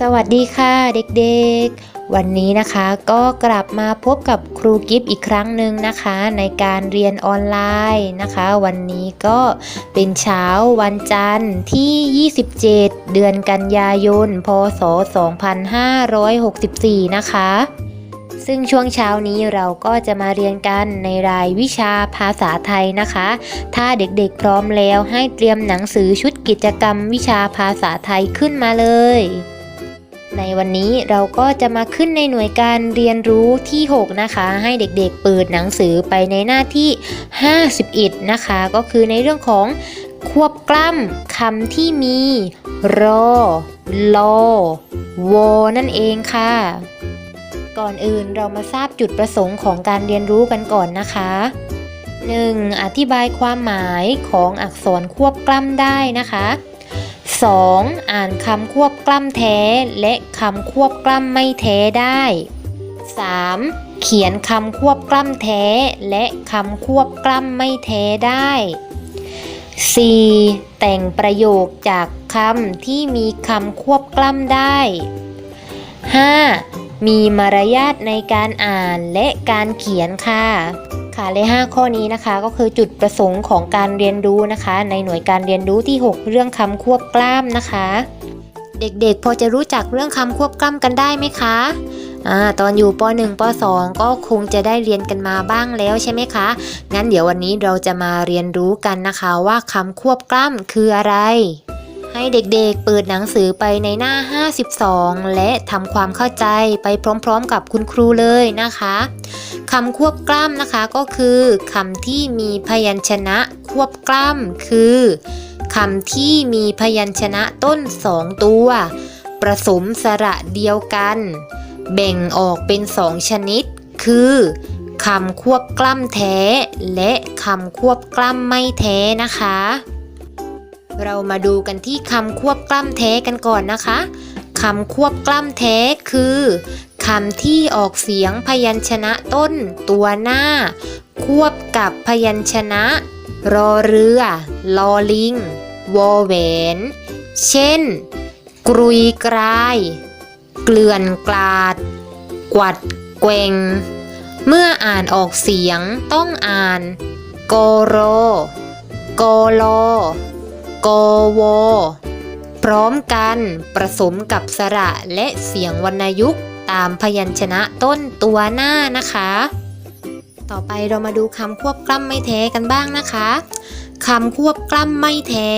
สวัสดีค่ะเด็กๆ วันนี้นะคะก็กลับมาพบกับครูกิฟต์อีกครั้งหนึ่งนะคะ ในการเรียนออนไลน์นะคะ วันนี้ก็เป็นเช้าวันจันทร์ที่ 27 เดือนกันยายน พศ 2564 นะคะ ซึ่งช่วงเช้านี้เราก็จะมาเรียนกันในรายวิชาภาษาไทยนะคะ ถ้าเด็กๆพร้อมแล้วให้เตรียมหนังสือชุดกิจกรรมวิชาภาษาไทยขึ้นมาเลย ในวันนี้เราก็จะมาขึ้นในหน่วยการเรียนรู้ที่ 6 นะคะ ให้เด็กๆเปิดหนังสือไปในหน้าที่ 51 นะคะ ก็คือในเรื่องของควบกล้ำคำที่มี รอ ลอวอนั่นเองค่ะ ก่อนอื่นเรามาทราบจุดประสงค์ของการเรียนรู้กันก่อนนะคะ 1. อธิบายความหมายของอักษรควบกล้ำได้นะคะ 2. อ่านคำควบกล้ำแท้ และคำควบกล้ำไม่แท้ได้ 3. เขียนคำควบกล้ำแท้ และคำควบกล้ำไม่แท้ได้ 4. แต่งประโยคจากคำที่มีคำควบกล้ำได้ 5. มีมารยาทในการอ่านและการเขียนค่ะค่ะและ5ข้อนี้นะคะก็คือจุดประสงค์ของการเรียนรู้นะคะ ในหน่วยการเรียนรู้ที่ 6 เรื่องคำควบกล้ำนะคะ เด็กๆ พอจะรู้จักเรื่องคำควบกล้ำกันได้ไหมคะอ่าตอนอยู่ป .1 ป .2 ก็คงจะได้เรียนกันมาบ้างแล้วใช่ไหมคะ งั้นเดี๋ยววันนี้เราจะมาเรียนรู้กันนะคะว่าคำควบกล้ำคืออะไร ให้เด็กๆเปิดหนังสือไปในหน้า 52 และทำความเข้าใจไปพร้อมๆกับคุณครูเลยนะคะคำควบกล้ำนะคะก็คือคำที่มีพยัญชนะควบกล้ำคือคำที่มีพยัญชนะต้นสองตัว ประสมสระเดียวกัน แบ่งออกเป็นสองชนิด คือคำควบกล้ำแท้ และคำควบกล้ำไม่แท้นะคะ เรามาดูกันที่คำควบกล้ำแท้กันก่อนนะคะคำควบกล้ำแท้คือคำที่ออกเสียงพยัญชนะต้น ตัวหน้า ควบกับพยัญชนะ รอเรือ ลอลิง วอแหวน เช่น กรุยกราย เกลื่อนกลาด กวัดแกวงเมื่ออ่านออกเสียงต้องอ่าน โกโร โกโล กวพร้อมกันประสมกับสระและเสียงวรรณยุกต์ตามพยัญชนะต้นตัวหน้านะคะ ต่อไปเรามาดูคำควบกล้ำไม่แท้กันบ้างนะคะคำควบกล้ำไม่แท้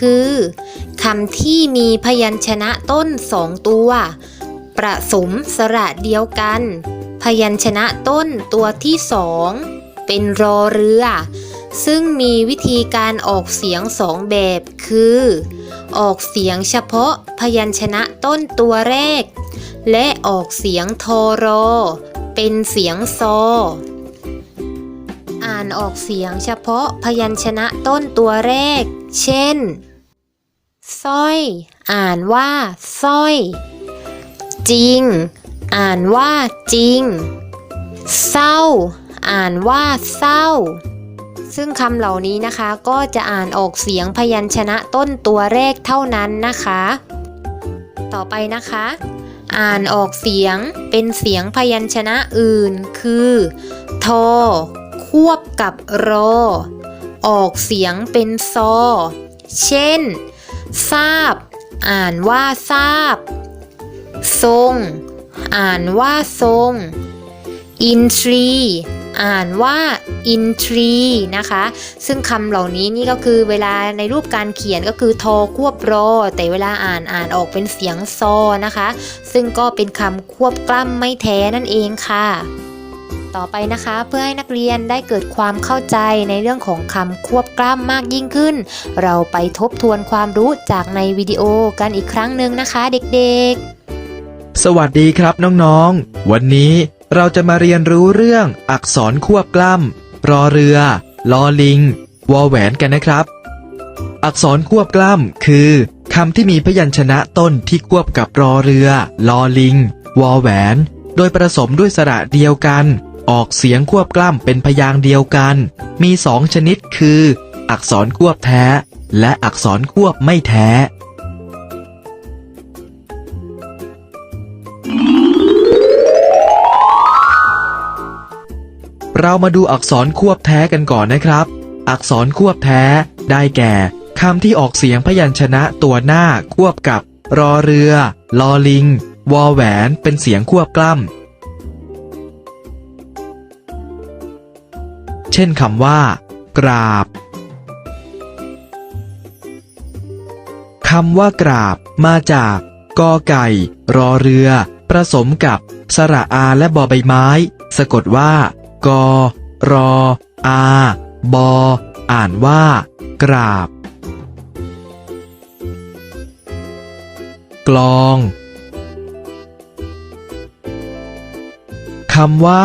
คือคำที่มีพยัญชนะต้นสองตัวประสมสระเดียวกัน พยัญชนะต้นตัวที่สองเป็นรอเรือ ซึ่งมีวิธีการออกเสียงสองแบบ คือ ออกเสียงเฉพาะพยัญชนะต้นตัวแรก และออกเสียงทอรอ เป็นเสียงซอ อ่านออกเสียงเฉพาะพยัญชนะต้นตัวแรก เช่นสร้อย อ่านว่าสร้อย จริง อ่านว่าจริง เศร้า อ่านว่าเศร้า ซึ่งคำเหล่านี้นะคะก็จะอ่านออกเสียงพยัญชนะต้นตัวแรกเท่านั้นนะคะ ต่อไปนะคะ อ่านออกเสียงเป็นเสียงพยัญชนะอื่น คือทอควบกับรอ ออกเสียงเป็นซอ เช่น ทราบ อ่านว่าทราบ ทรง อ่านว่าทรง อินทรี อ่านว่าอินทรีนะคะ ซึ่งคำเหล่านี้นี่ก็คือเวลาในรูปการเขียนก็คือทอควบรอ แต่เวลาอ่านอ่านออกเป็นเสียงซอนะคะ ซึ่งก็เป็นคำควบกล้ำไม่แท้นั่นเองค่ะต่อไปนะคะเพื่อให้นักเรียนได้เกิดความเข้าใจในเรื่องของคำควบกล้ำมากยิ่งขึ้น เราไปทบทวนความรู้จากในวิดีโอกันอีกครั้งหนึ่งนะคะเด็กๆ สวัสดีครับน้องๆ วันนี้ เราจะมาเรียนรู้เรื่องอักษรควบกล้ำรอเรือ ลอลิง วอแหวนกันนะครับ อักษรควบกล้ำคือคำที่มีพยัญชนะต้นที่ควบกับรอเรือ ลอลิง วอแหวน โดยผสมด้วยสระเดียวกัน ออกเสียงควบกล้ำเป็นพยางเดียวกัน มีสองชนิดคือ อักษรควบแท้ และอักษรควบไม่แท้ มาดูอักษรควบแท้กันก่อนนะครับ อักษรควบแท้ ได้แก่คำที่ออกเสียงพยัญชนะตัวหน้าควบกับ รอเรือ ลอลิง วอแหวน เป็นเสียงควบกล้ำ เช่นคำว่า กราบคำว่ากราบ มาจาก กอไก่ รอเรือ ผสมกับ สระอาและบอใบไม้ สะกดว่า กรออาบออ่านว่า กราบ กลองคำว่า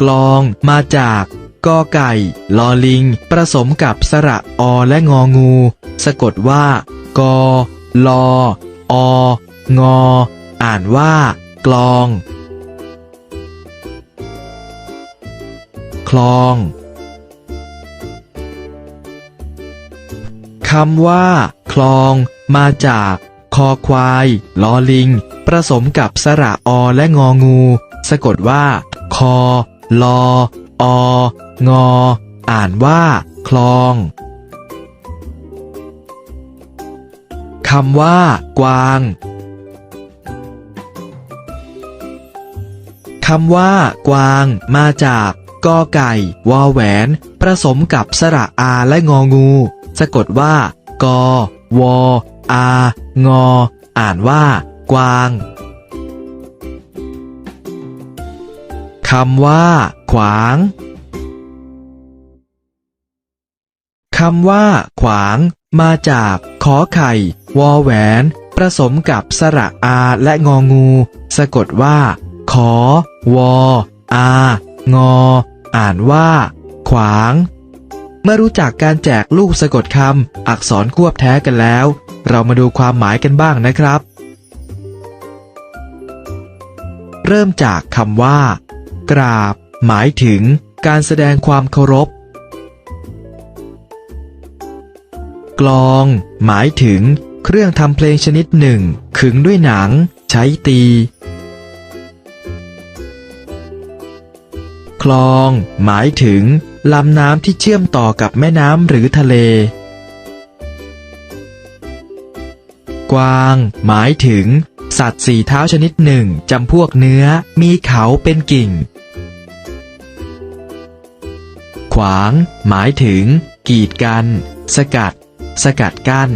กลองมาจากกอไก่ ลอลิง ผสมกับสระอและงองู สะกดว่า กอลอองอ อ่านว่า กลอง คลองคำว่า คลอง มาจาก คอควายลอลิง ผสมกับสระอและงองู สะกดว่า คอ ลอ อ งอ อ่านว่า คลองคำว่า กวางคำว่า กวาง มาจาก กอไก่วอแหวน ผสมกับสระอาและงองู สะกดว่า กอวออา งอ อ่านว่า กวางคำว่า ขวางคำว่า ขวาง มาจาก ขอไข่ วอแหวน ผสมกับสระอาและงองู สะกดว่า ขอ วอ อา งอ อ่านว่า ขวาง เมื่อรู้จักการแจกลูกสะกดคำอักษรควบแท้กันแล้ว เรามาดูความหมายกันบ้างนะครับ เริ่มจากคำว่า กราบ หมายถึง การแสดงความเคารพ กลอง หมายถึง เครื่องทำเพลงชนิดหนึ่ง ขึงด้วยหนัง ใช้ตี คลอง หมายถึงลำน้ำที่เชื่อมต่อกับแม่น้ำหรือทะเล กวาง หมายถึง สัตว์สี่เท้าชนิดหนึ่งจำพวกเนื้อ มีเขาเป็นกิ่ง ขวาง หมายถึง กีดกัน สกัด สกัดกั้น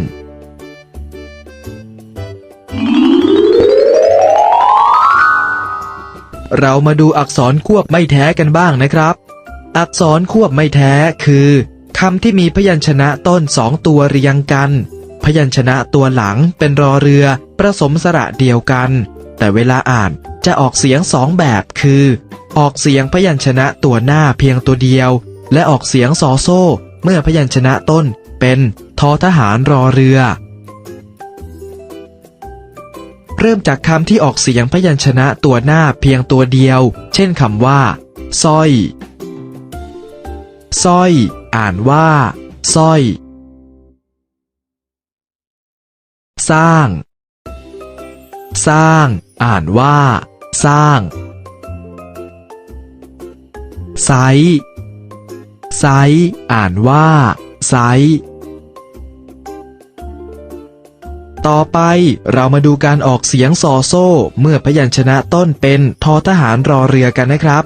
เรามาดูอักษรควบไม่แท้กันบ้างนะครับ อักษรควบไม่แท้คือคำที่มีพยัญชนะต้นสองตัวเรียงกัน พยัญชนะตัวหลังเป็นรอเรือผสมสระเดียวกัน แต่เวลาอ่านจะออกเสียงสองแบบคือ ออกเสียงพยัญชนะตัวหน้าเพียงตัวเดียว และออกเสียงซอโซ่ เมื่อพยัญชนะต้นเป็นทอทหารรอเรือ เริ่มจากคำที่ออกเสียงพยัญชนะตัวหน้าเพียงตัวเดียว เช่นคำว่าสร้อยสร้อย อ่านว่าสร้อย สร้าง สร้าง อ่านว่า สร้างไซไซอ่านว่าไซ ต่อไปเรามาดูการออกเสียงซอโซ่ เมื่อพยัญชนะต้นเป็นทอทหารรอเรือกันนะครับ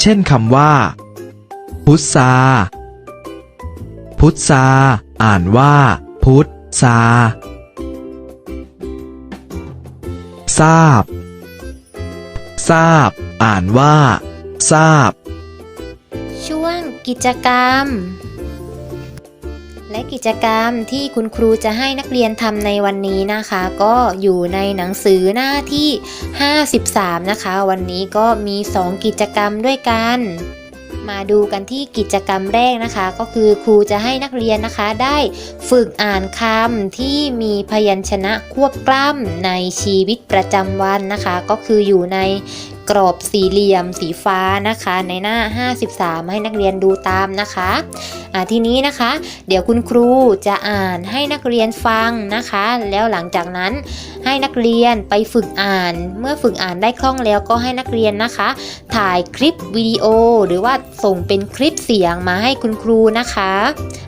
เช่นคำว่า พุทธาพุทธาอ่านว่า พุทธาทราบ ทราบ อ่านว่า ทราบ ช่วงกิจกรรม และกิจกรรมที่คุณครูจะให้นักเรียนทำในวันนี้นะคะ ก็อยู่ในหนังสือหน้าที่ 53 นะคะ วันนี้ก็มี 2 กิจกรรมด้วยกัน มาดูกันที่กิจกรรมแรกนะคะ ก็คือครูจะให้นักเรียนนะคะได้ฝึกอ่านคำที่มีพยัญชนะควบกล้ำในชีวิตประจำวันนะคะ ก็คืออยู่ใน กรอบสี่เหลี่ยมสีฟ้านะคะ ในหน้า 53 ให้นักเรียนดูตามนะคะอ่าทีนี้นะคะ เดี๋ยวคุณครูจะอ่านให้นักเรียนฟังนะคะ แล้วหลังจากนั้นให้นักเรียนไปฝึกอ่าน เมื่อฝึกอ่านได้คล่องแล้วก็ให้นักเรียนนะคะ ถ่ายคลิปวิดีโอ หรือว่าส่งเป็นคลิปเสียงมาให้คุณครูนะคะ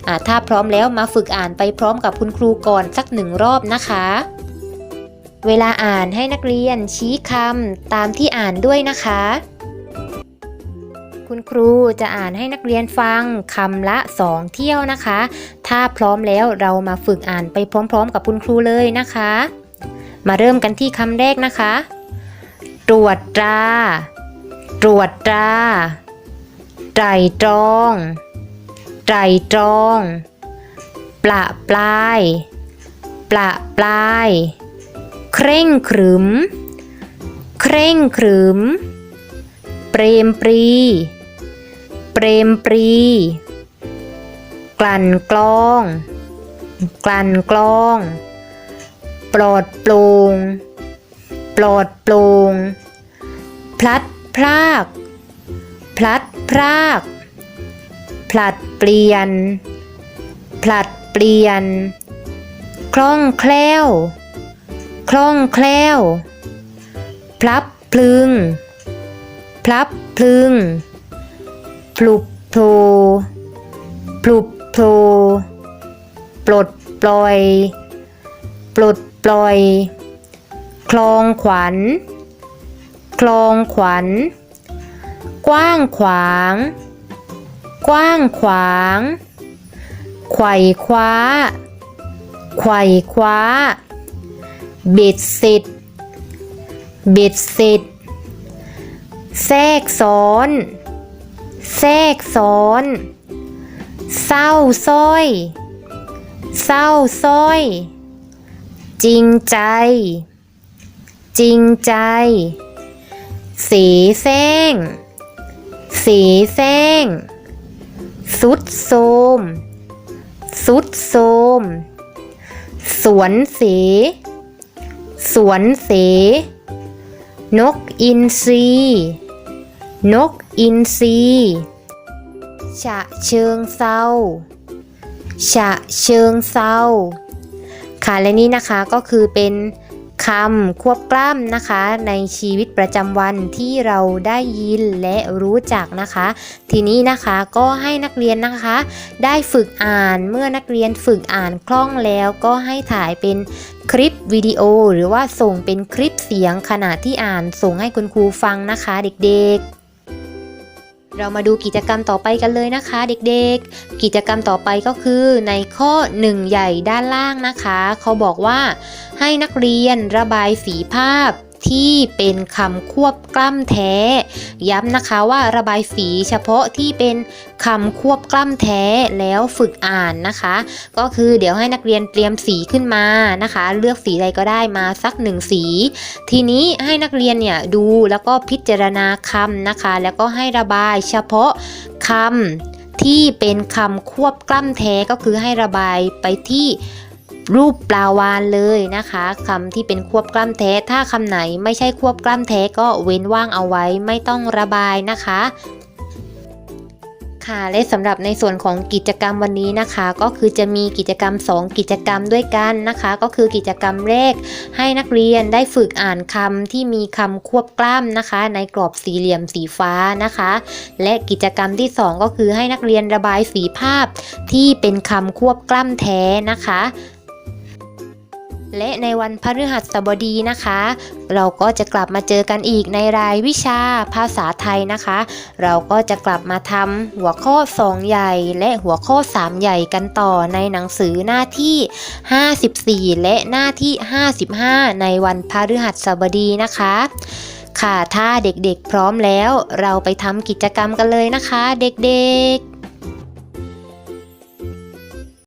อ่าถ้าพร้อมแล้วมาฝึกอ่านไปพร้อมกับคุณครูก่อนสักหนึ่งรอบนะคะ เวลาอ่านให้นักเรียนชี้คำตามที่อ่านด้วยนะคะ คุณครูจะอ่านให้นักเรียนฟังคำละสองเที่ยวนะคะ ถ้าพร้อมแล้วเรามาฝึกอ่านไปพร้อม ๆ กับคุณครูเลยนะคะ มาเริ่มกันที่คำแรกนะคะ ตรวจตรา ตรวจตราไตรตรองไตรตรอง ปละปลาย ปละปลาย เคร่งขรึม เคร่งขรึม เปรมปรี เปรมปรี กลั่นกลอง กลั่นกลอง ปลอดโปร่ง ปลอดโปร่ง พลัดพราก พลัดพราก ผลัดเปลี่ยน ผลัดเปลี่ยน คล่องแคล่ว คล่องแคล่ว พลับพลึง พลับพลึงพลุบโผลพลุบโผลปลดปล่อย ปลดปล่อย คลองขวัญ คลองขวัญ กว้างขวาง กว้างขวางไขว่คว้าไขว่คว้า เบ็ดเสร็จ เบ็ดเสร็จ แทรกซ้อน แทรกซ้อน เศร้าสร้อย เศร้าสร้อย จริงใจ จริงใจ สีแซงสีแซงสุดโทมสุดโทมสวนเส สวนเส นกอินทรี นกอินทรีฉะเชิงเศร้าฉะเชิงเศร้าค่ะและนี่นะคะก็คือเป็นคำควบกล้ำนะคะ ในชีวิตประจำวันที่เราได้ยินและรู้จักนะคะ ทีนี้นะคะก็ให้นักเรียนนะคะ ได้ฝึกอ่านเมื่อนักเรียนฝึกอ่านคล่องแล้วก็ให้ถ่ายเป็น คลิปวิดีโอหรือว่าส่งเป็นคลิปเสียงขณะที่อ่านส่งให้คุณครูฟังนะคะเด็กๆเรามาดูกิจกรรมต่อไปกันเลยนะคะเด็กๆ กิจกรรมต่อไปก็คือในข้อ 1 ใหญ่ด้านล่างนะคะ เขาบอกว่าให้นักเรียนระบายสีภาพ ที่เป็นคำควบกล้ำแท้ ย้ำนะคะว่าระบายสีเฉพาะที่เป็นคำควบกล้ำแท้แล้วฝึกอ่านนะคะ ก็คือเดี๋ยวให้นักเรียนเตรียมสีขึ้นมานะคะ เลือกสีใดก็ได้มาสักหนึ่งสี ทีนี้ให้นักเรียนเนี่ยดูแล้วก็พิจารณาคำนะคะ แล้วก็ให้ระบายเฉพาะคำที่เป็นคำควบกล้ำแท้ก็คือให้ระบายไปที่ รูปปลาวานเลยนะคะคำที่เป็นควบกล้ำแท้ ถ้าคำไหนไม่ใช่ควบกล้ำแท้ก็เว้นว่างเอาไว้ไม่ต้องระบายนะคะ ค่ะและสำหรับในส่วนของกิจกรรมวันนี้นะคะ ก็คือจะมีกิจกรรม 2 กิจกรรมด้วยกันนะคะ ก็คือกิจกรรมแรก ให้นักเรียนได้ฝึกอ่านคำที่มีคำควบกล้ำนะคะ ในกรอบสี่เหลี่ยมสีฟ้านะคะ และกิจกรรมที่ 2 ก็คือให้นักเรียนระบายสีภาพที่เป็นคำควบกล้ำแท้นะคะ และในวันพฤหัสบดีนะคะ เราก็จะกลับมาเจอกันอีกในรายวิชาภาษาไทยนะคะ เราก็จะกลับมาทำหัวข้อ 2 ใหญ่ และหัวข้อ 3 ใหญ่กันต่อในหนังสือหน้าที่ 54 และหน้าที่ 55 ในวันพฤหัสบดีนะคะค่ะถ้าเด็กๆพร้อมแล้ว เราไปทำกิจกรรมกันเลยนะคะ เด็กๆ